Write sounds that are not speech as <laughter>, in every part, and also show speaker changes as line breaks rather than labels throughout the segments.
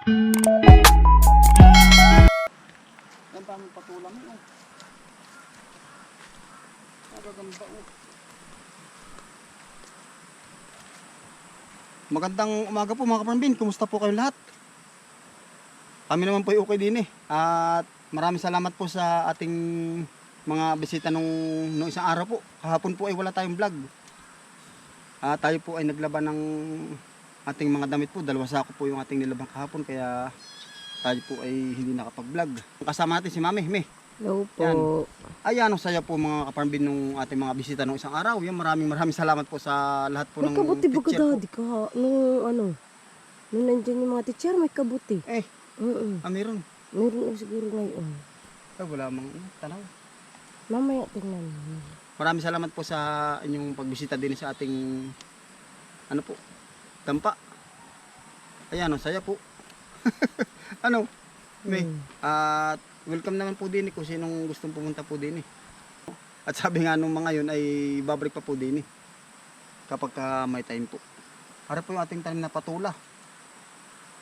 Ang daming patulang mo. oh. Nagagamba oh. Magandang umaga po mga kaparambin. Kumusta po kayo lahat? Kami naman po ay okay din eh. At maraming salamat po sa ating mga bisita nung, nung isang araw po. Kahapon po ay wala tayong vlog. Ah, tayo po ay naglaban ng ating mga damit po. Dalawa sako po yung ating nilaban kahapon kaya tayo po ay hindi nakapag-vlog. Kasama natin si Mami, Me.
Hello po.
Yan. Ayan, ang saya po mga kaparambin nung ating mga bisita nung isang araw. Yan, maraming maraming salamat po sa lahat po
May
ng
kabuti
teacher po.
daddy ka? Nung ano, nung nandyan yung mga teacher, may kabuti.
Eh,
Oo.
ah, meron.
Meron siguro ngayon.
Eh, wala mang tanaw.
Mamaya tingnan mo.
Maraming salamat po sa inyong pagbisita din sa ating ano po, dampa. Ayan, ang saya po. <laughs> ano? May,
Mm.
at welcome naman po din eh, kung sinong gustong pumunta po din eh. At sabi nga nung mga yun ay babalik pa po din eh. Kapag ka may time po. Para po yung ating tanim na patula.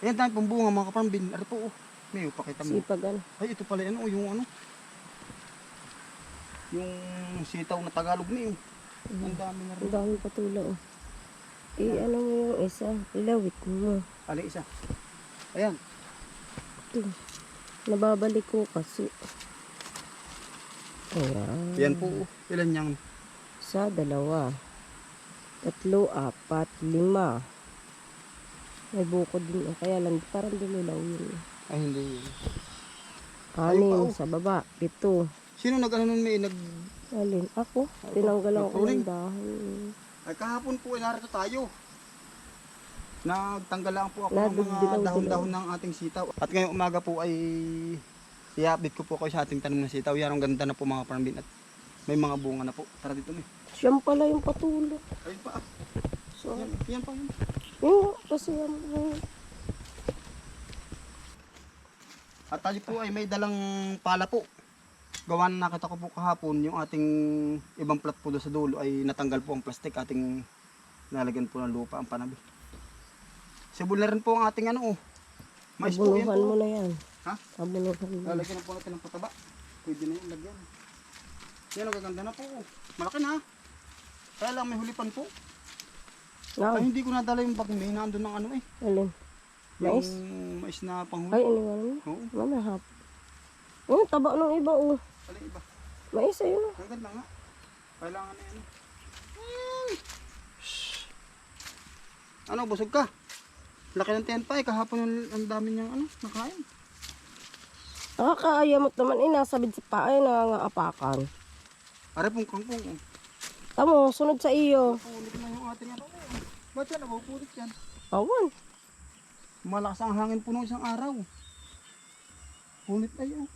Ayan tayo pong bunga mga kaparambin. Ara po oh. May oh, pakita mo.
Sipag ano.
Ay, ito pala ano, oh, yung ano. Yung sitaw na Tagalog na yun. Ang dami na rin.
Ang dami patula oh. Eh, ano mo yung isa? Ilawit mo.
Ali isa. Ayan.
Ito. Nababalik ko kasi. Ayan.
Yan po. oh. Ilan yang
Sa dalawa. Tatlo, apat, lima. May bukod din. Kaya lang, parang dululaw yun.
Ay, hindi yun.
Anim
oh.
sa baba. Pito.
Sino nag ano nun may nag...
Alin? Ako? Tinanggalan ko ng dahon.
Ay, kahapon po ay narito tayo. Nagtanggal lang po ako ng mga dahon-dahon ng ating sitaw. At ngayong umaga po ay i-update ko po kayo sa ating tanim na sitaw. Yan ang ganda na po mga parambin at may mga bunga na po. Tara dito may.
Siyam pala yung patulog.
Ayun pa. ah.
So,
Yan, yan pa yun.
yun, kasi yan.
At tayo po ay may dalang pala po. Gawa na nakita ko po kahapon yung ating ibang plat po doon sa dulo ay natanggal po ang plastic ating nalagyan po ng lupa ang panabi. Sibol na rin po ang ating ano oh. Mais po yan
mo na yan.
Ha?
Abunuhan mo.
Lalagyan na po natin ng pataba. Pwede na yung lagyan. Yan ang gaganda na po. oh. Malaki na. Kaya lang may hulipan po. Ay hindi ko nadala yung bag may nandun ng ano eh.
alin? Mais?
Yung mais na panghuli.
Ay, iniwan mo.
Oo.
Mamaya hap. Oh, taba ng iba, oh.
Alin iba.
Mais, ayun, oh.
Ang ganda nga. Kailangan na yan. Hmm. Ano, busog ka? Laki ng tiyan pa eh. Kahapon ang, ang dami niyang ano, nakain.
Nakakaayamot naman, eh. Nasabid sa paa, eh. Nangangaapakan.
Are pong kangkong. Oh.
Tamo, sunod sa iyo.
Pulit na yung ating ano. oh. Ba't yan? Nabupulit yan.
Awan.
Malakas ang hangin po nung isang araw. Punit na yun.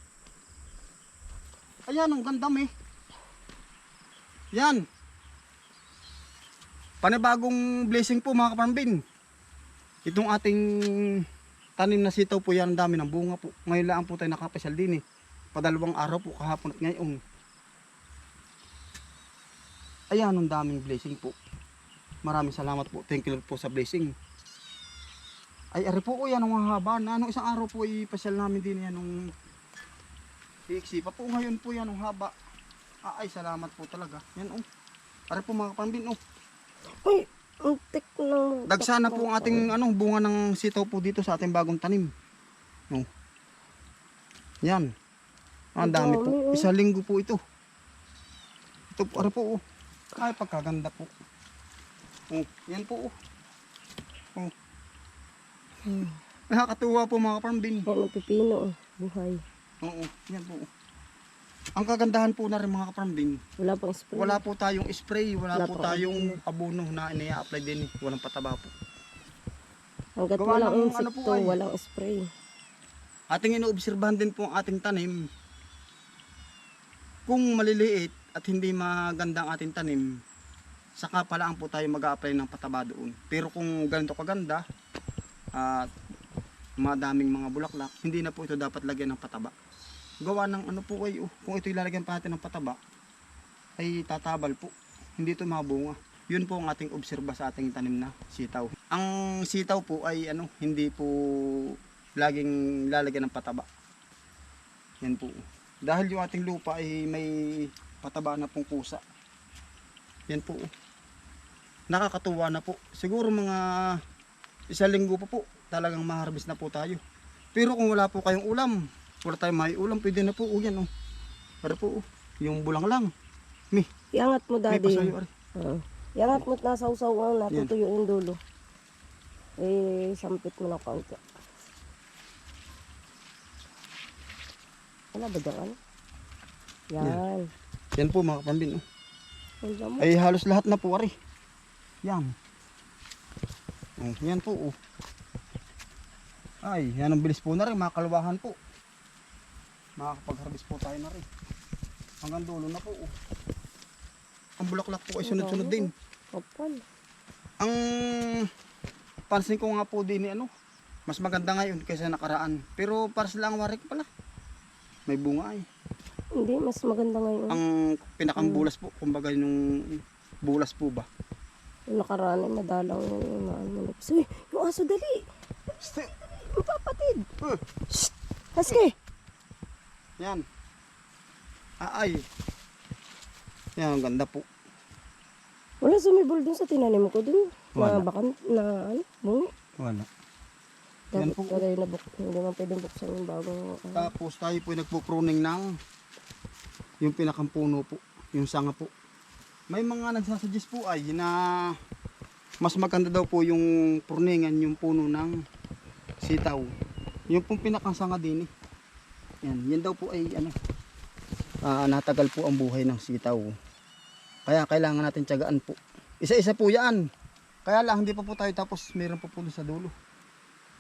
Ayan, ang ganda eh. Yan. Panibagong blessing po mga kaparambin. Itong ating tanim na sitaw po yan, dami ng bunga po. Ngayon lang po tayo nakapasyal din eh. Padalawang araw po kahapon at ngayon. Ayan, ang daming blessing po. Maraming salamat po. Thank you Lord po sa blessing. Ay, ari po ko yan ang haba na. Anong isang araw po ay pasyal namin din yan nung Iksi pa po ngayon po yan ang haba. Ah, ay, salamat po talaga. Yan oh. Ari po mga kapambin oh.
Uy, ang tek ng...
Dagsana po ang ating ano, bunga ng sitaw po dito sa ating bagong tanim. Oh. Yan. Ah, Ang dami po.
Oh.
Isa linggo po ito. Ito po, ari po oh. Ay, pagkaganda po. Oh, yan po oh. Oh.
Hmm.
Nakakatuwa po mga kapambin.
Ang pipino, oh. Buhay.
Oo, yan po. Ang kagandahan po na rin mga kaparambin,
Wala pang spray.
wala po tayong spray, wala,
Wala
po
pang
tayong abono na ina-apply din, eh. walang pataba po.
Hanggat
Gawa
walang
ng ano
insekto,
po ay-
walang spray.
Ating inoobserbahan din po ang ating tanim. Kung maliliit at hindi maganda ang ating tanim, saka palaan po tayo mag-a-apply ng pataba doon. Pero kung ganito kaganda, at madaming mga bulaklak, hindi na po ito dapat lagyan ng pataba. Gawa ng ano po kayo, kung ito ilalagyan pa natin ng pataba, ay tatabal po. Hindi ito mabunga. Yun po ang ating obserba sa ating tanim na sitaw. Ang sitaw po ay ano, hindi po laging lalagyan ng pataba. Yan po. Dahil yung ating lupa ay may pataba na pong kusa. Yan po. Nakakatuwa na po. Siguro mga isang linggo pa po, talagang ma-harvest na po tayo. Pero kung wala po kayong ulam, wala tayong may ulam, pwede na po. O yan o. Para po, oh. yung bulang lang. Mi,
Iangat mo, daddy.
pasayo. Ari.
Oo. Iangat mo nasa usaw ang
Yan.
natutuyo yung dulo. Eh, sampit mo na kaunti. Wala ba dyan ano? Yan.
Yan po mga kapambin. Oh. Ay halos lahat na po ari. Yan. Oh, yan po. Oh. Ay, yan ang bilis po na rin. Mga kalwahan po. Makakapag-harvest po tayo na rin. Hanggang dulo na po. Oh. Ang bulaklak po ay sunod-sunod din.
Kapal.
Ang pansin ko nga po din ni ano, mas maganda ngayon kaysa nakaraan. Pero para sila ang warik pala. May bunga ay.
Hindi, mas maganda ngayon.
Ang pinakang bulas po, kumbaga yung bulas po ba.
Yung nakaraan ay madalang yung ano. Uy, yung aso dali.
Ste-
Yung papatid.
Uh,
Shh! Haske!
Yan. Ah, ay. Yan, ang ganda po.
Wala sumibol dun sa tinanim ko dun.
Wala.
Na bakan, na ano, bungi.
Wala. Yan
Dapat
po.
pala yung nabuk, hindi man pwedeng buksan yung bagong ano.
Tapos tayo po nagpo-pruning ng yung pinakang puno po, yung sanga po. May mga nagsasuggest po ay na mas maganda daw po yung pruningan yung puno ng sitaw. Yung pong pinakang sanga din eh. Yan, yan daw po ay ano, ah, natagal po ang buhay ng sitaw. Kaya kailangan natin tiyagaan po. Isa-isa po yan. Kaya lang hindi pa po tayo tapos meron pa po sa dulo.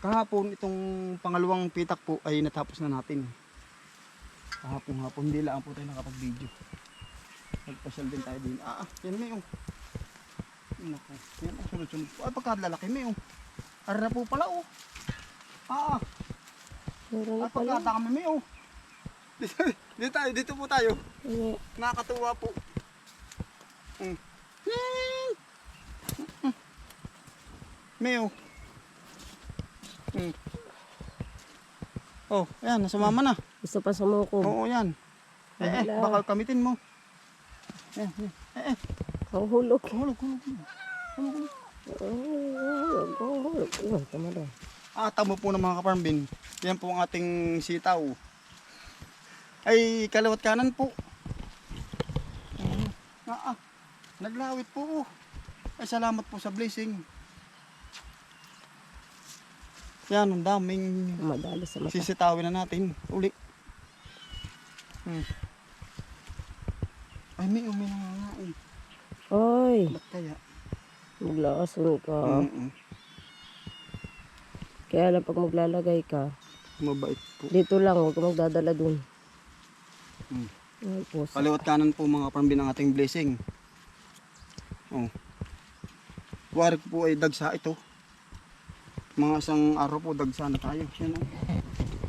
Kahapon itong pangalawang pitak po ay natapos na natin. Kahapon hapon hindi lang po tayo nakapag-video. Nagpasyal din tayo din. Ah, ah yan may oh. Nako, yan ang sunod-sunod po. Ay pagkalalaki may oh. Ara na po pala oh. Ah, ah.
Meron
Ay
pala.
pagkataka may oh. Dito, <laughs> dito tayo, dito po tayo.
Ano,
Nakakatuwa po. Mm. Mm. Meo. Mm. Oh, ayan, nasumama na.
Gusto pa sumuko.
Oo, yan. Eh, eh,
Wala.
baka kamitin mo. Eh, eh, eh, eh.
Ang hulog.
Hulog, hulog, hulog. Hulog, hulog.
Ang hulog. Ang hulog. Tama daw.
Ah, tamo po ng mga kaparmbin. Yan po ang ating sitaw. Ay, kalawat kanan po. Ah, ah. Naglawit po. oh. Ay, salamat po sa blessing. Yan, ang daming
Madali sa mata.
sisitawin na natin. Uli. Hmm. Ay, may umi na nga eh.
Oy,
Ba't kaya?
maglakason ka.
Mm-mm.
Kaya lang pag maglalagay ka,
Mabait po.
dito lang, huwag magdadala dun.
Hmm.
Ay, puso.
Kaliwat kanan po mga kaparambin ang ating blessing. Oh. Warik po ay dagsa ito. Mga isang araw po dagsa na tayo. Yan oh.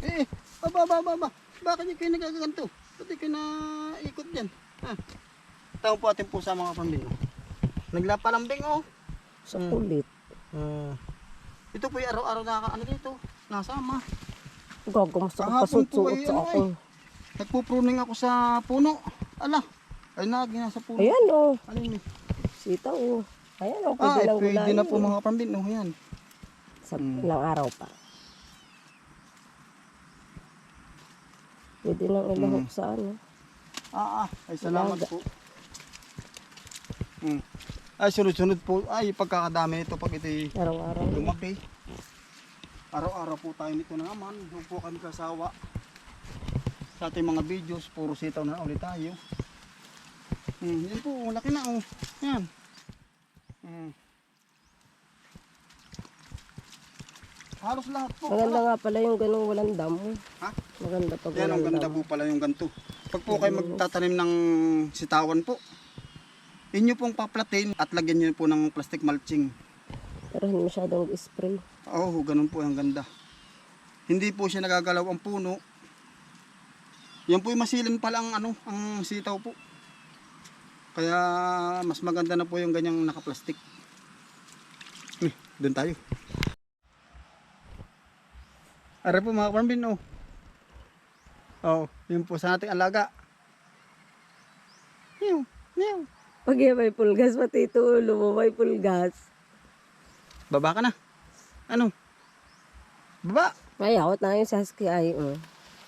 Eh, baba, baba, baba. Bakit yung kayo nagkaganto? Ba't di kayo naikot dyan? Ha? Tawag po ating pusa mga kaparambin. Oh. Naglaparambing oh.
Sa
Hmm.
kulit.
Ah. ito po yung araw-araw na ano dito. Nasama.
Gago, mas
Kahapon po ay
sa
ano
akin.
Nagpupruning ako sa puno. Ala. Ay nagi nasa puno.
Ayan, oh.
Ano yun eh?
Sita, oh. Ayan, oh.
Ah,
Pwede
eh,
lang
pwede na po mga kapambin. Oh, yan.
Sa
Mm.
ilang araw pa. Pwede lang ilahok
Mm.
sa ano.
Ah, ah. Ay, salamat
Ilaga.
po. Hmm. Ay, sunod-sunod po. Ay, pagkakadami nito pag ito'y
Araw-araw.
lumaki. Araw-araw po tayo nito na naman. Huwag po kami kasawa. Sa ating mga videos, puro sitaw na ulit tayo. Hmm, yan po, laki na oh. Yan. Hmm. Halos lahat po.
Maganda nga pala yung ganung walang damo.
Ha?
Maganda pag
Yan, ang
walang
ganda
damo.
po pala yung ganto. Pag po kayo magtatanim ng sitawan po, inyo pong paplatin at lagyan nyo po ng plastic mulching.
Pero hindi masyadong spray.
Oo, oh, ganun po ang ganda. Hindi po siya nagagalaw ang puno. Yan po yung masilin pala ang ano, ang sitaw po. Kaya mas maganda na po yung ganyang nakaplastic. Eh, doon tayo. Are po mga kaparambin, oh. Oh, yun po sa ating alaga. Meow, meow.
Pag may pulgas, pati ito may pulgas.
Baba ka na. Ano? Baba.
Ay, out na yung Sasuke ay. Uh.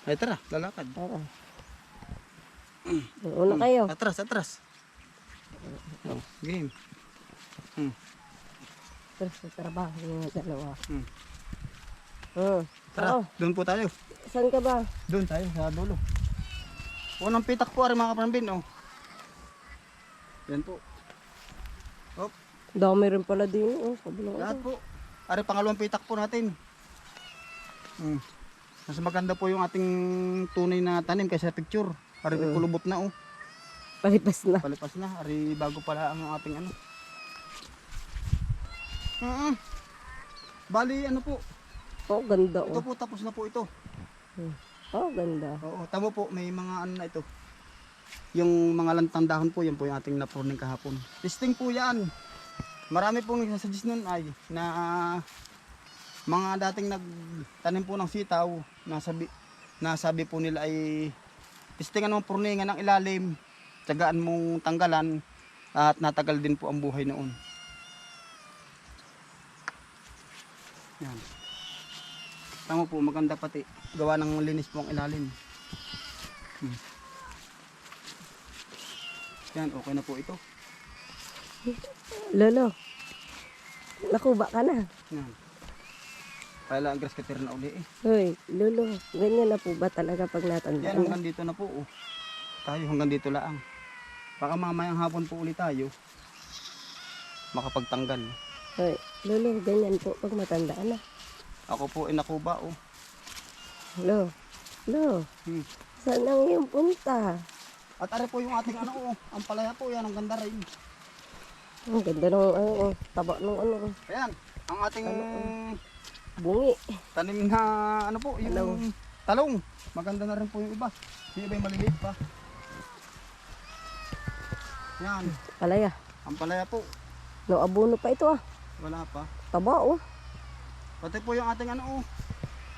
Ay, tara, lalakad.
Tara. Una kayo.
Atras, atras. Oh, game. Hmm.
Tara sa trabaho yung dalawa.
Hmm.
Hmm.
Tara,
Oo.
doon po tayo.
Saan ka ba?
Doon tayo, sa dulo. Unang pitak po, ari mga kaparambin, oh. Yan po. Oh,
Dami rin pala din. Oh, kabilang
lahat po. Ari, pangalawang pitak po natin. Hmm. Mas maganda po yung ating tunay na tanim kaysa picture. Ari,
Mm.
kulubot na, oh.
Palipas na.
Palipas na. Ari, bago pala ang ating ano. Mm Bali, ano po.
Oh, ganda
Ito
oh.
po, tapos na po ito.
Oh, ganda.
Oo, tamo po, may mga ano na ito. Yung mga lantang dahon po, yan po yung ating napurning kahapon. Listing po yan. Marami pong nagsasuggest nun ay na ah, mga dating nagtanim po ng sitaw, nasabi, nasabi po nila ay listingan mo purningan ng ilalim, tsagaan mong tanggalan at natagal din po ang buhay noon. Yan. Tama po, maganda pati. Gawa ng linis po ang ilalim. Hmm. Yan, okay na po ito.
Lolo. Nakuba ka na.
Yan. Kaya ang grass cutter na uli eh.
Hoy, Lolo. Ganyan na po ba talaga pag
Yan,
natandaan na?
hanggang dito na po. Oh. Tayo hanggang dito lang. Baka mamayang hapon po ulit tayo. Makapagtanggal.
Hoy, Lolo, ganyan po pag matandaan na.
Ako po ay nakuba oh.
Lo, lo,
Hmm.
saan ang iyong punta?
At ari po yung ating ano oh. Ang palaya po yan, ang ganda rin.
Ang ganda ng ano, oh, taba ng ano, oh,
Ayan, ang ating
bungi.
tanim na ano po, yung
Talong.
talong. Maganda na rin po yung iba. Yung iba yung maliliit pa. Yan,
Palaya.
ang palaya po.
No, abono pa ito ah.
Wala pa.
Taba oh.
Pati po yung ating ano oh.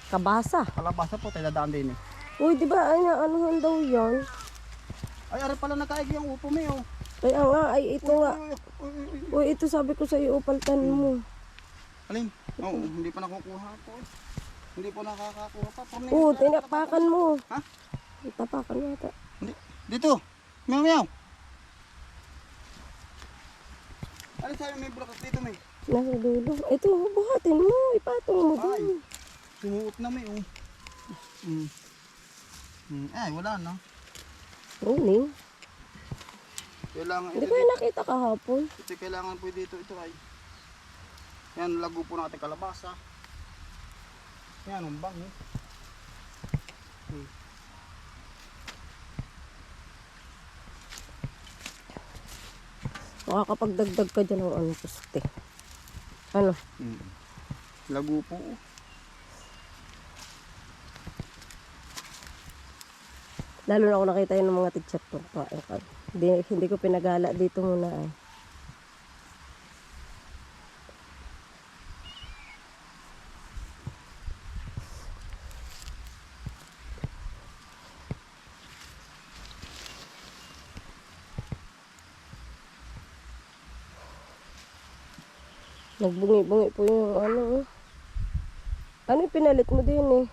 Kabasa.
Kalabasa po, tayo dadaan din eh.
Uy, di ba na anuhan daw yan?
Ay, ari pala nakaigi yung upo mo oh.
Kaya nga, ay ito nga.
Uy,
ito sabi ko sa iyo, upaltan mo.
Alin? Oo, hindi pa nakukuha po. Hindi po nakakakuha pa. Pamili-
Oo, tinapakan mo.
Ha?
Tapakan mo ata.
Hindi. Dito. Meow meow. Alin sabi may brokat dito may?
Nasa dulo. Ito, buhatin mo. Ipatong mo
Ay.
dun.
Sumuot na may oh. Mm. Mm. Ay, wala na.
Ruling.
Kailangan
Hindi ko yung nakita kahapon.
Ito kailangan po dito. Ito ay. Yan, lago po natin kalabasa. Yan, ang bang eh. Hmm.
Makakapagdagdag ka dyan ng ano, puste. Ano?
Mm. Lago po. oh.
Lalo na ako nakita yun ng mga teacher ko. Kain ka. Hindi, hindi ko pinagala dito muna ay. Nagbungi-bungi po yung ano. oh. Ano yung pinalit mo din eh?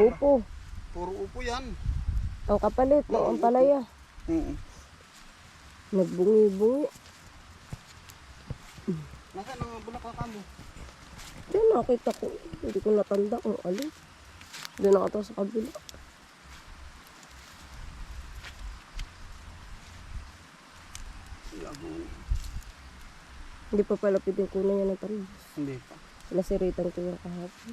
Upo.
Puro upo yan.
Ang kapalit ng ampalaya.
Oo.
Nagbungi-bungi.
Nasaan ang bulaklak mo?
Diyan nakita ko. Hindi ko natanda kung alin. Doon nakata sa kabila. Hindi pa pala pwede kunan niya ng talbos.
Hindi pa.
Nasiritan ko yung kahapon.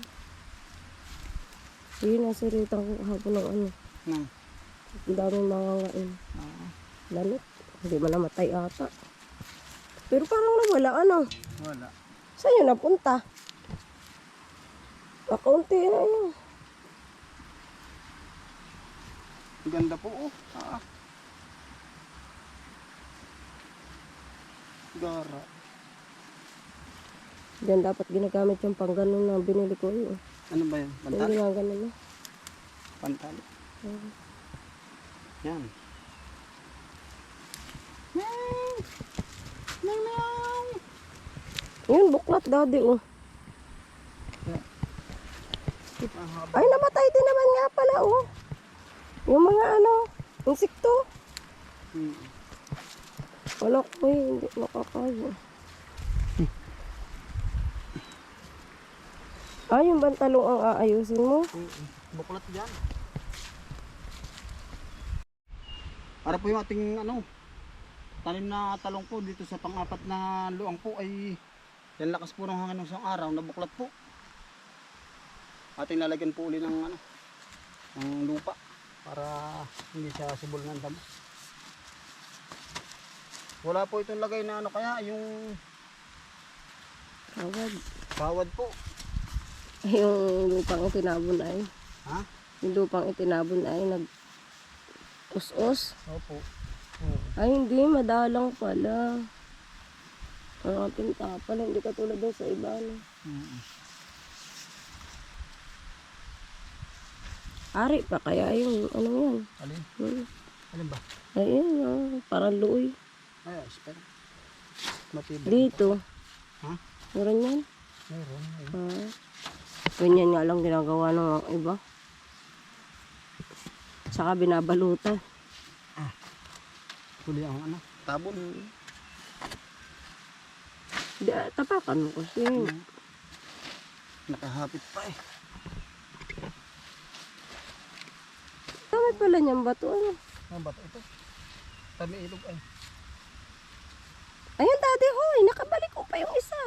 Yun, nasiritan ko kahapon ng ano.
Nang.
Ang daming mga ngain.
Ah,
Lalot. Hindi man namatay ata. Pero parang nawala ano.
wala.
Saan yun napunta? Makaunti na yun.
Ang ganda po oh. Ah. Gara.
Diyan dapat ginagamit yung pang ganun na binili ko yun.
Ano ba?
Yung
Pantali?
ginagano mo.
Pantali.
Oo.
Yan. Meow! Meow, meow!
Yun, buklat daddy oh. Ay, namatay din naman nga pala oh. Yung mga ano, insekto.
Hmm.
Wala ko eh, hindi makakaya. Ah, yung bantalong ang aayusin mo?
Mm, Buklat yan. Para po yung ating ano, tanim na talong po dito sa pang-apat na luang po ay yan lakas po ng hangin ng isang araw na buklat po. Ating lalagyan po uli ng ano, ng lupa para hindi siya sibol ng damo. Wala po itong lagay na ano kaya yung
Tawad.
kawad po.
Yung lupang itinabon ay,
Ha?
yung lupang itinabon ay nag us-us.
Opo.
Ay, hindi, madalang pala. Ang ating tapal, hindi katulad doon sa iba. No?
Mm.
Ari pa kaya yung ano yan.
Alin?
Hmm.
Alin ba?
Ayun, oh, parang luoy.
Ay, espera. Matibay.
Dito.
Ha?
Meron yan.
Meron. ayun.
Ah. Ganyan nga lang ginagawa ng iba. Tsaka binabalutan.
Huli ang ano. Tabon.
Di, ah, tapakan mo kasi.
Mm. Nakahapit pa eh.
Dami pala niyang bato. Ano?
Ano ba ito? Tabi ilog ay.
Ayun, daddy, hoy. Nakabalik ko pa yung isa.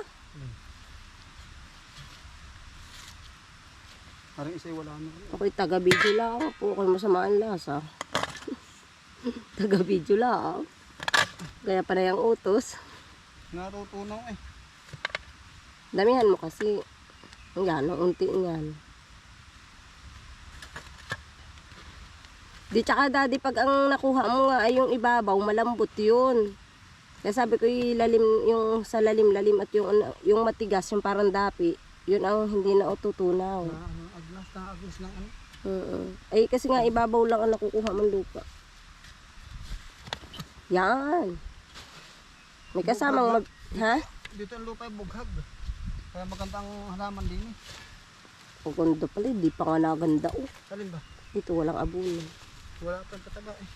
Parang isa'y wala na.
Ako'y taga-video lang po. Ako'y masamaan lasa. <laughs> taga-video lang. Kaya pa na yung utos.
Natutunaw eh.
Damihan mo kasi. Yan, ang unti yan. Di tsaka daddy, pag ang nakuha mo nga ay yung ibabaw, malambot yun. Kaya sabi ko yung lalim, yung sa lalim-lalim at yung, ano, yung matigas, yung parang dapi, yun ang hindi na ututunaw.
Na, ano, aglas na aglas ng ano.
Oo. Ay, kasi nga ibabaw lang ang nakukuha mong lupa. Yan. May kasamang mag... Ha?
Dito ang lupa ay bughag. Kaya maganda ang halaman din eh.
Ang ganda pala, di pa nga naganda. Oh,
Alin ba?
dito walang abuno.
Wala pang kataga eh.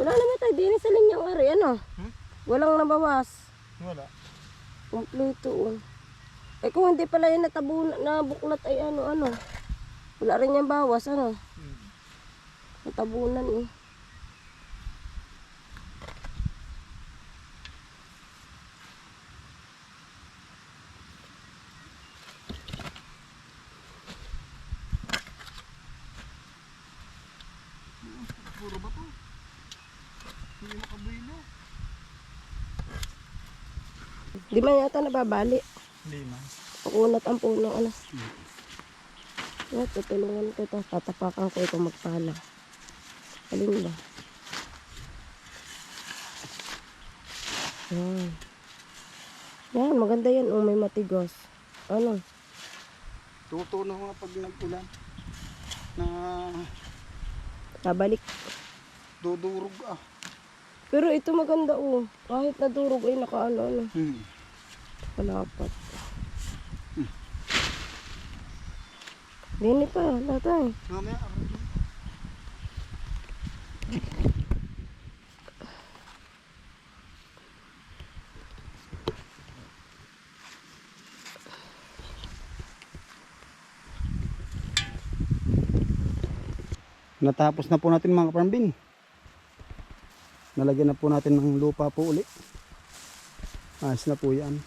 Wala naman tayo din sa linyang ari, ano?
Hmm?
Walang nabawas.
Wala.
Kompleto. Oh. Eh kung hindi pala yung natabo na buklat ay ano, ano. Wala rin yung bawas, ano.
Hmm.
Natabunan eh. Di man yata nababali.
Hindi man.
Ang puno, ano. Yeah, tutulungan ko ito. Tatapakan ko ito magpala. Alin ba? Yan. Yan, maganda yan. Oh, may matigas. Ano?
Tutunaw nga pag nag-ulan. Na
Babalik.
dudurog ah.
Pero ito maganda oh. Kahit nadurog ay nakaano ano.
Hmm.
Palapat. Dini pa, tatay.
Mamaya, aray ko. Natapos na po natin mga kaparambin. Nalagyan na po natin ng lupa po uli. Ayos na po yan.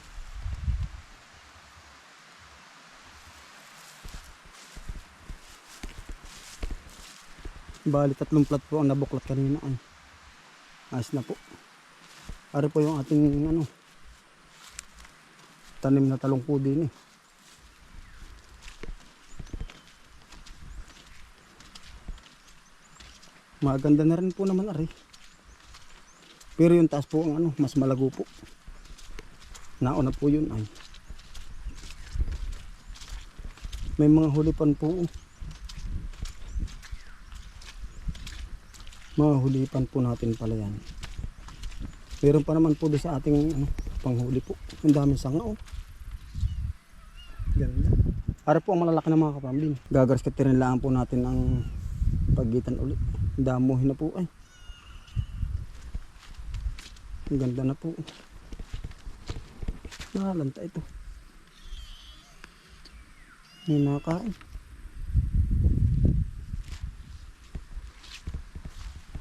Bali tatlong plat po ang nabuklat kanina ay. Ayos na po. Ari po yung ating ano tanim na talong po din eh. Maganda na rin po naman ari. Pero yung taas po ang ano, mas malago po. Nauna po yun ay. May mga hulipan po. Mga hulipan po natin pala yan. Meron pa naman po doon sa ating ano, panghuli po. Ang daming sanga oh. Ganda. Para po ang malalaki ng mga kapambin. Gagarskatin lang po natin ang pagitan ulit. Damuhin na po ay. Ang ganda na po. Nakalanta ito. May nakain.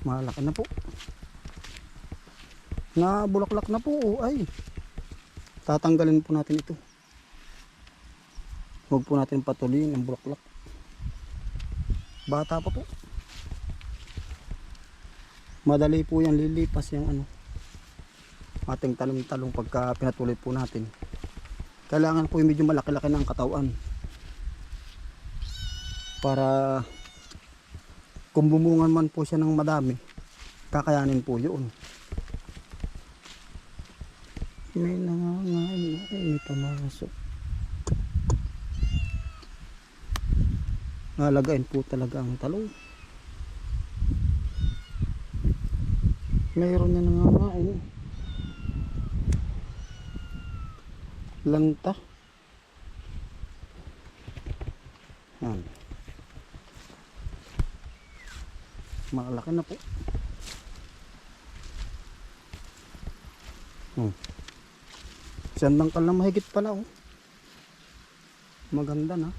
Malaki na po. Na bulaklak na po. oh, Ay. Tatanggalin po natin ito. Huwag po natin patuloyin ang bulaklak. Bata pa po. Madali po yan lilipas yung ano. Ating talong-talong pagka pinatuloy po natin. Kailangan po yung medyo malaki-laki ng katawan. Para kung bumungan man po siya ng madami, kakayanin po yun. May nangangain, ay may pamasok. Nalagain po talaga ang talong. Mayroon na nangangain. Lanta. Yan. Malaki na po. Hmm. Isang dangkal na mahigit pala oh. Maganda na.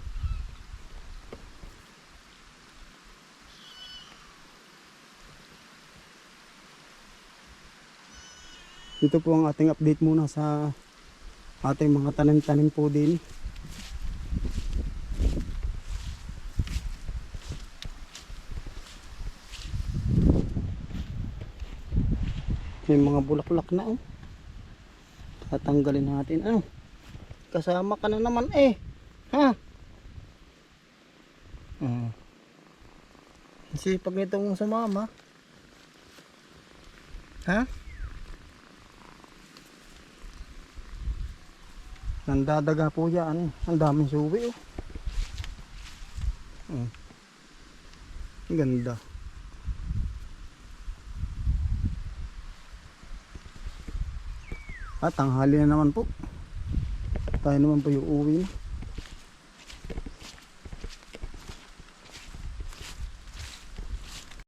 Ito po ang ating update muna sa ating mga tanim-tanim po din. May mga bulaklak na oh. Tatanggalin natin. Ano? Kasama ka na naman eh. Ha? Uh. Sipag nitong sumama. Ha? Nandadaga po yan. Ang daming suwi oh. Ang ganda. At tanghali na naman po. Tayo naman po yung uwi.